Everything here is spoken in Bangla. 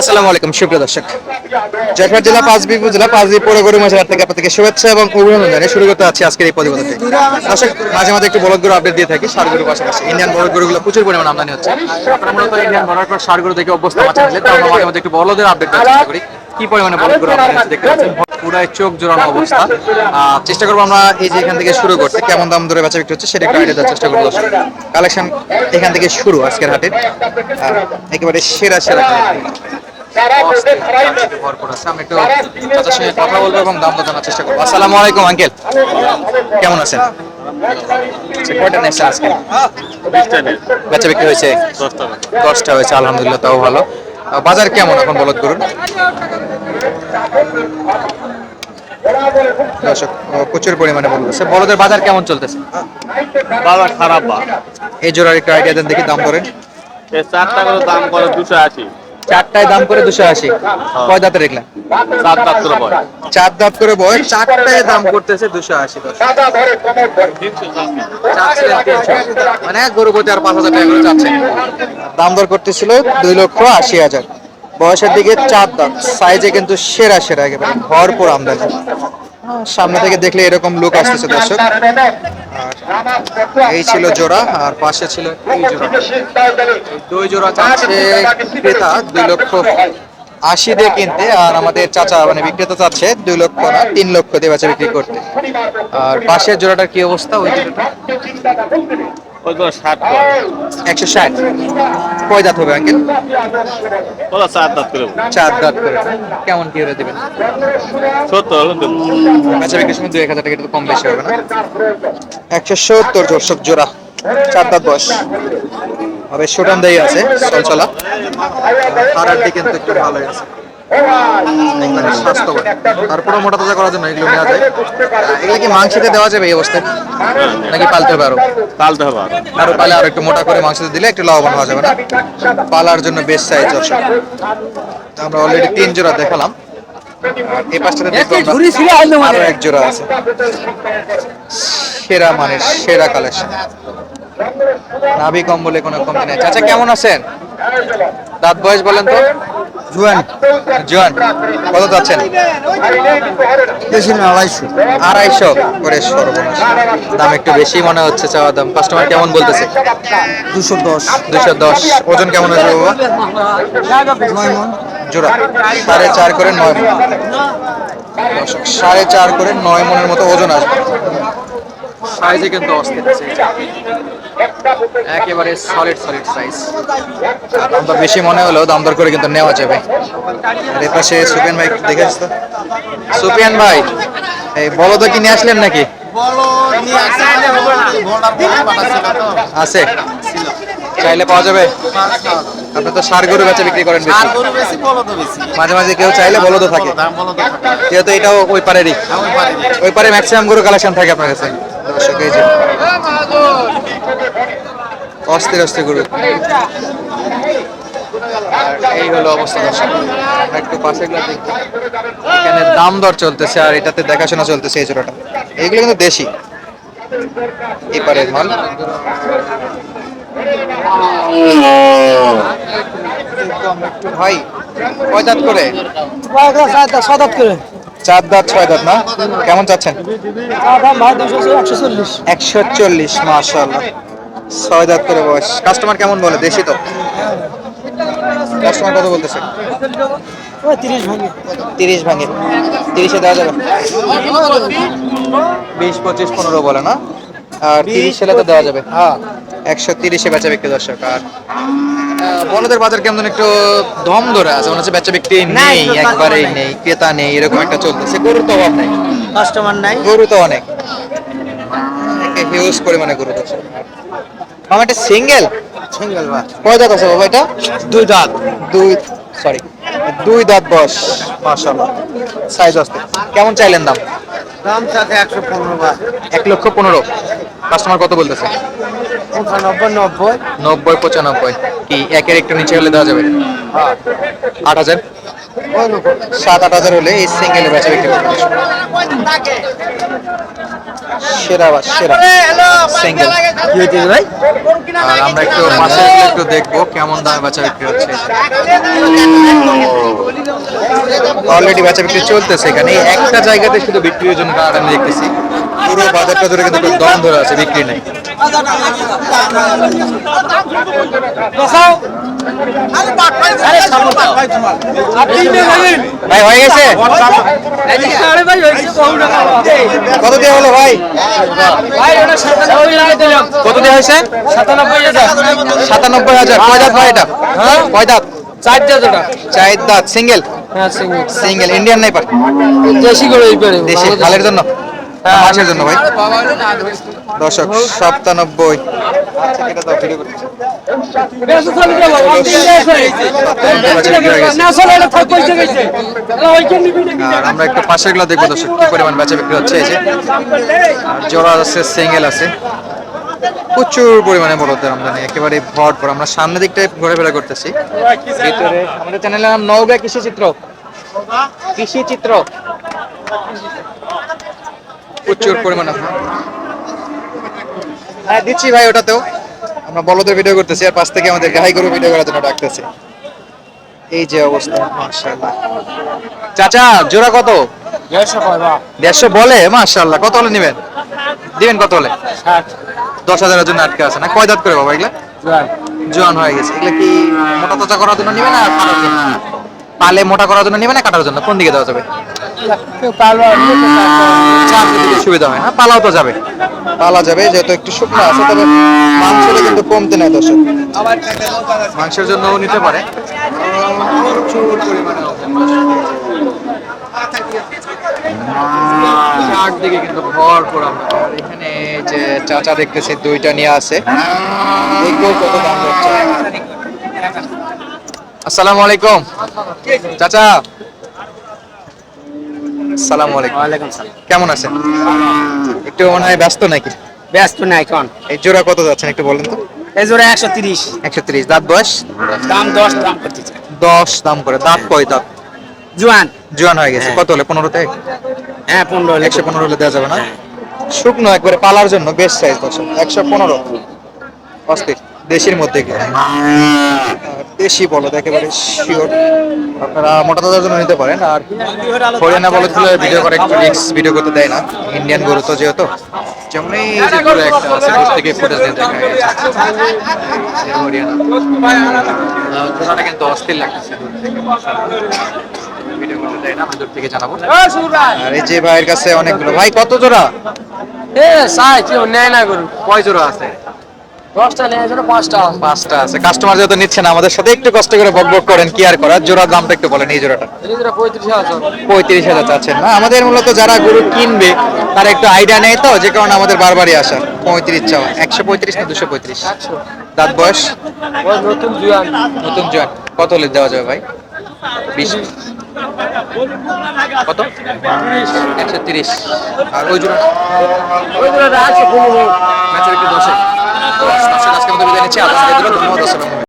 আসসালামু আলাইকুম, সুপ্রিয় দর্শক। জয়পুর জেলা পাঁচবি উপজেলা পাঁচবি পৌর গরু মাঝে থেকে আপনাদেরকে শুভেচ্ছা এবং অভিনন্দন। জানিয়ে শুরু করতে আছি আজকের এই প্রতিবেদনটি দর্শক, মাঝে মাঝে একটু বলদ গরু আপডেট দিয়ে থাকি, সার গরু পাশাপাশি। ইন্ডিয়ান বলদ গরুগুলো প্রচুর পরিমাণ আমদানি হচ্ছে। আপনারা মূলত ইন্ডিয়ান বলার পর সার গরু থেকে অবস্থা মাঝে নিলে আমরা মাঝে মাঝে একটু বলদের আপডেট করি। কি পরিমাণে বলদ গরু আমদানি দেখতে পাচ্ছেন? পুরাই চোখ জোড়ানো অবস্থা। চেষ্টা করব আমরা এই যে এখান থেকে শুরু করতে। কেমন দাম ধরে বেচা বিক্রি হচ্ছে সেটা একটু আইডিয়া চেষ্টা করব দর্শক। কালেকশন এখান থেকে শুরু আজকের আর একেবারে সেরা সেরা কথা বলব এবং দাম চেষ্টা করব আসসালামু আলাইকুম আঙ্কেল। কেমন আছেন? আচ্ছা, আজকে? বেচা বিক্রি হয়েছে? দশটা হয়েছে আলহামদুলিল্লাহ তাও ভালো। বাজার কেমন এখন বলদ করুন দর্শক প্রচুর পরিমাণে বলতেছে বলদের বাজার কেমন চলতেছে? বাবা খারাপ বা। এই জোড়ার একটু আইডিয়া দেন দেখি দাম এই চারটা করে দাম করে দুশো আশি। চারটায় দাম করে দুশো আশি। কয় দাঁতে রেখলাম চার দাঁত করে পড়ে চার দাঁত করে বয়। চারটায় দাম করতেছে দুশো আশি মানে গরু প্রতি আর পাঁচ হাজার টাকা করে চাচ্ছে। দাম দর করতেছিল দুই লক্ষ আশি হাজার। বয়সের দিকে চার দাঁত সাইজে কিন্তু সেরা সেরা, একেবারে ভরপুর আমদানি সামনে থেকে দেখলে এরকম লুক আসতেছে, দর্শক। আর এই ছিল জোড়া, আর পাশে ছিল এই জোড়া। দুই জোড়া চাচ্ছে ক্রেতা, দুই লক্ষ আশি দিয়ে কিনতে, আর আমাদের চাচা মানে বিক্রেতা চাচ্ছে দুই লক্ষ না, তিন লক্ষ দিয়ে বিক্রি করতে। আর পাশের জোড়াটার কি অবস্থা? ওই জোড়াটা? ওই তো ষাট একশো ষাট। কয় দাঁত হবে আঙ্কেল? ওরা চার দাঁত করে। চার দাঁত করে। কেমন কি হলে দেবেন? সত্তর। বেচা বিক্রির সময় দুই এক হাজার টাকা একটু কম বেশি হবে না? একশো সত্তর দর্শক জোড়া। চার দাঁত বয়স। হবে সুটান দেই আছে চলচলা তারার দিকে কিন্তু একটু ভালোই আছে। স্বাস্থ্যবান তারপরে মোটা তাজা করার জন্য এগুলো নেওয়া যায়। এগুলো কি মাংসতে দেওয়া যাবে এই অবস্থায়? নাকি পালতে হবে আরও? পালতে হবে আর। আরও পালে আরও একটু মোটা করে মাংসতে দিলে একটু লাভবান হওয়া যাবে না? পালার জন্য বেশ সাইজ আমরা অলরেডি তিন জোড়া দেখালাম। আর এই পাশটাতে দেখব আরও এক জোড়া আছে। সেরা মানের সেরা কালেকশন নাভি কম্বলে কোনো কমতি নেই। চাচা কেমন আছেন? দাঁত বয়স বলেন তো। জুয়ান জুয়ান কত যাচ্ছেন বেশি না আড়াইশো। আড়াইশো করে সর্বনাশ। দাম একটু বেশি মনে হচ্ছে চাওয়া দাম। কাস্টমার কেমন বলতেছে? দুশো দশ। দুশো দশ। ওজন কেমন আসবে বাবা? নয় মন জোড়া। সাড়ে চার করে নয় মণ সাড়ে চার করে নয় মনের মতো ওজন আসবে। সাইজে কিন্তু অস্থির আছে একেবারে সলিড সলিড সাইজ দাম দর বেশি মনে হলেও দাম দর করে কিন্তু নেওয়া যাবে। আর এর পাশে সুপিয়ান ভাই দেখে আসতো সুপিয়ান ভাই এই বলদ কি নিয়ে আসলেন নাকি? আছে। চাইলে পাওয়া যাবে। আপনি তো সার গরু বেচা বিক্রি করেন বেশি। মাঝে মাঝে কেউ চাইলে বলদও থাকে। যেহেতু এটাও ওই পারেরই ওই পারে ম্যাক্সিমাম গরু কালেকশন থাকে আপনার কাছে। দর্শক যে এই হলো অবস্থা একটু পাশে এখানে দাম দর চলতেছে আর এটাতে দেখাশোনা চলতেছে এই জোড়াটা। এইগুলো কিন্তু দেশি। এপারের মাল। ভাই, কয় দাঁত করে? সাদাত করে। চার দাঁত ছয় দাঁত না? কেমন চাচ্ছেন? একশো চল্লিশ। মাশাল্লাহ ছয় দাঁত করে বয়স। কাস্টমার কেমন বলে? দেশি তো? কাস্টমার কত বলতেছে? তিরিশ ভাঙে। তিরিশে দেওয়া যাবে? বিশ পঁচিশ পনেরো বলে না? আর তিরিশ হলে তো দেওয়া যাবে। হ্যাঁ। একশো তিরিশে বেচা বিক্রি দর্শক আর বলদের বাজার কেমন একটু দম ধরে আছে? মনে হচ্ছে বেচা বিক্রি নেই একবারেই নেই ক্রেতা নেই এরকম একটা চলতেছে। গরুর তো অভাব নেই। কাস্টমার নাই। গরু তো অনেক। হিউজ পরিমাণে গরু আছে। মামা এটা সিঙ্গেল? সিঙ্গেল বা কয় দাঁত আছে বাবা এটা? দুই দাঁত। দুই সরি দুই দাঁত বস মাশাআল্লাহ। সাইজ আসতে কেমন চাইলেন দাম? দাম সাথে একশো পনেরো বা এক লক্ষ পনেরো। কাস্টমার কত বলতেছে? নব্বই নব্বই পঁচানব্বই। কি একের একটু নিচে হলে দেওয়া যাবে? আট হাজার? সাত আট হাজার হলে এই সিঙ্গেল বেচা বিক্রি করতে সেরা বা সেরা। সিঙ্গেল কি হইতে ভাই? আর আমরা একটু পাশে একটু দেখব কেমন দামে বেচা বিক্রি হচ্ছে। অলরেডি বেচা বিক্রি চলতেছে এখানে। একটা জায়গাতে শুধু বিক্রির জন্য কার্ড আমি দেখতেছি। পুরো বাজারটা ধরে কিন্তু দম ধরে আছে বিক্রি নেই। ভাই হয়ে গেছে? কত দিয়ে হলো ভাই? কত দিয়ে হয়েছে? সাতানব্বই হাজার। কয় দাঁত ভাই এটা? কয় দাঁত চার দাঁত সিঙ্গেল? হ্যাঁ সিঙ্গেল। সিঙ্গেল ইন্ডিয়ান নাই পার দেশি করে দেশি খালের জন্য। মাছের জন্য ভাই। দশক সপ্তানব্বই আচ্ছা আমরা একটু পাশেরগুলো দেখব, দর্শক, কি পরিমাণ বেচা বিক্রি হচ্ছে এই যে। জোড়া আছে সিঙ্গেল আছে। প্রচুর পরিমাণে বড়দের আমদানি, একেবারে ভরপুর। আমরা সামনের দিকটায় ঘোরাফেরা করতেছি। আমাদের চ্যানেলের নাম নওগাঁ কৃষি চিত্র। কৃষি চিত্র। প্রচুর পরিমাণে হ্যাঁ দিচ্ছি ভাই ওটাতেও। আমরা বলদের ভিডিও করতেছি আর পাশ থেকে আমাদের গাই গরু ভিডিও করার জন্য ডাকতেছি। এই যে অবস্থা মাশাআল্লাহ। চাচা জোড়া কত? দেড়শো বলে? মাশাআল্লাহ কত হলে নেবেন? দিবেন কত হলে? দশ হাজারের জন্য আটকে আছে না? কয় দাঁত করে বাবা এগুলা? জোয়ান। হয়ে গেছে। এগুলা কি মোটা তাজা করার জন্য নিবে না পালে মোটা করার জন্য নিবে না কাটার জন্য? কোন দিকে দেওয়া যাবে? সুবিধা হয় পালাও তো যাবে। পালা যাবে যেহেতু একটু শুকনো আছে তবে মাংসটা কিন্তু কমতে নেয় দর্শক। মাংসের জন্য নিতে পারে। চারদিকে কিন্তু ভরপুর আমরা। আর এখানে যে চাচা দেখতেছি দুইটা নিয়ে আছে। দেখব কত দাম হচ্ছে। আসসালামু আলাইকুম। চাচা। আসসালামু আলাইকুম। ওয়ালাইকুম সালাম। কেমন আছেন? একটু মনে হয় ব্যস্ত নাকি? ব্যস্ত নাই কোন? এই জোড়া কত যাচ্ছেন একটু বলেন তো? এই জোড়া একশো তিরিশ। একশো তিরিশ। দাঁত বয়স? দাম দশ দাম করতেছে দশ দাম করে। দাঁত কয় দাঁত? জোয়ান। জোয়ান হয়ে গেছে। কত হলে? পনেরোতে? হ্যাঁ পনেরো হলে। একশো পনেরো হলে দেওয়া যাবে না? শুকনো একবারে পালার জন্য বেস্ট সাইজ দর্শক একশো পনেরো। অস্থির দেশির মধ্যে দেশি বলদ একেবারে শিওর আপনারা মোটা তাজার জন্য নিতে পারেন আর হরিয়ানা বলদগুলো ভিডিও করে একটু রিক্স ভিডিও করতে দেয় না। ইন্ডিয়ান গরু তো যেহেতু যেমন এই যে একটা আছে দূর থেকে ফুটেজ দিয়ে দেখা গেছে। এই হরিয়ানা। আহ, কিন্তু অস্থির লাগতেছে। দূর থেকে ভিডিও করতে দেয় না আমি দূর থেকে জানাব। আর এই যে ভাইয়ের কাছে অনেকগুলো ভাই কত জোড়া? এ সাই কেউ নেয় না গরু কয় জোড়া আছে? দশটা নেয় জন্য পাঁচটা। পাঁচটা আছে। কাস্টমার যেহেতু নিচ্ছেন আমাদের সাথে একটু কষ্ট করে বক বক করেন কি আর করার? দামটা একটু বলেন এই জোড়াটা। পঁয়ত্রিশ হাজার। চাচ্ছেন না আমাদের মূলত যারা গরু কিনবে তারা একটু আইডিয়া নেই তো যে কারণে আমাদের বারবারই আসা। পঁয়ত্রিশ চাওয়া। একশো পঁয়ত্রিশ না দুশো পঁয়ত্রিশ? দাঁত বয়স? নতুন জুয়ান। নতুন জয়েন। কত হলে দেওয়া যাবে ভাই? বিশ। কত? একশো তিরিশ। আর ওই জোড়া? ওই দশে। আজকে মতো বিদায় নিচ্ছি। আল্লাহ।